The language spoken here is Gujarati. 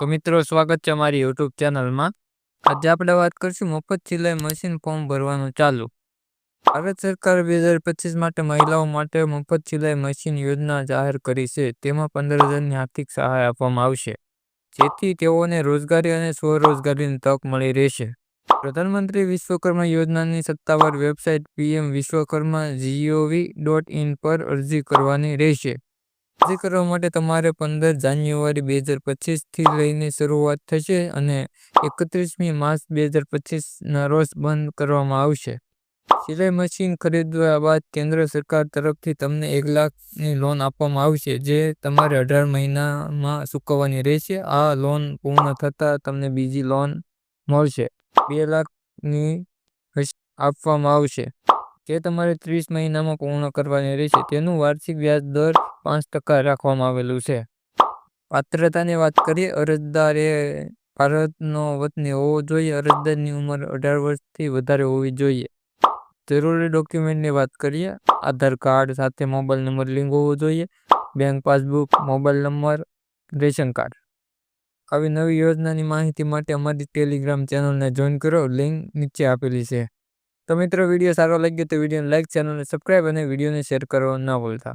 તો મિત્રો, સ્વાગત છે અમારી યુટ્યુબ ચેનલમાં. આજે આપણે વાત કરીશું મફત સિલાઈ મશીન ફોર્મ ભરવાનું ચાલુ. ભારત સરકાર બે હજાર પચીસ માટે મહિલાઓ માટે મફત સિલાઈ મશીન યોજના જાહેર કરી છે. તેમાં પંદર હજારની આર્થિક સહાય આપવામાં આવશે, જેથી તેઓને રોજગારી અને સ્વરોજગારીની તક મળી રહેશે. પ્રધાનમંત્રી વિશ્વકર્મા યોજનાની સત્તાવાર website PM Vishwakarma GOV dot in પર અરજી કરવાની રહેશે. અરજી કરવા માટે તમારે પંદર જાન્યુઆરી બે હજાર પચીસથી લઈને શરૂઆત થશે અને એકત્રીસમી માર્ચ બે હજાર પચીસના રોજ બંધ કરવામાં આવશે. સિલાઈ મશીન ખરીદવા બાદ કેન્દ્ર સરકાર તરફથી તમને એક લાખની લોન આપવામાં આવશે, જે તમારે અઢાર મહિનામાં ચૂકવવાની રહેશે. આ લોન પૂર્ણ થતાં તમને બીજી લોન મળશે. બે લાખની આપવામાં આવશે. જે તમારે ત્રીસ મહિનામાં પૂર્ણ કરવાની રહેશે, તેનું વાર્ષિક વ્યાજ દર પાંચ ટકા રાખવામાં આવેલું છે. પાત્રતાની વાત કરીએ, અરજદાર એ ભારતનો વતની હોવો જોઈએ. અરજદારની ઉંમર અઢાર વર્ષથી વધારે હોવી જોઈએ. જરૂરી ડોક્યુમેન્ટની વાત કરીએ, આધાર કાર્ડ સાથે મોબાઈલ નંબર લિંક હોવો જોઈએ. Bank passbook, mobile number, ration card. આવી નવી યોજનાની માહિતી માટે અમારી ટેલિગ્રામ ચેનલને જોઈન કરો, લિંક નીચે આપેલી છે. તો મિત્રો, વીડિયો સારો લાગ્યો તો વિડીયોને લાઇક ચેનલને સબસ્ક્રાઈબ અને વિડીયોને શેર કરવા ન ભૂલતા.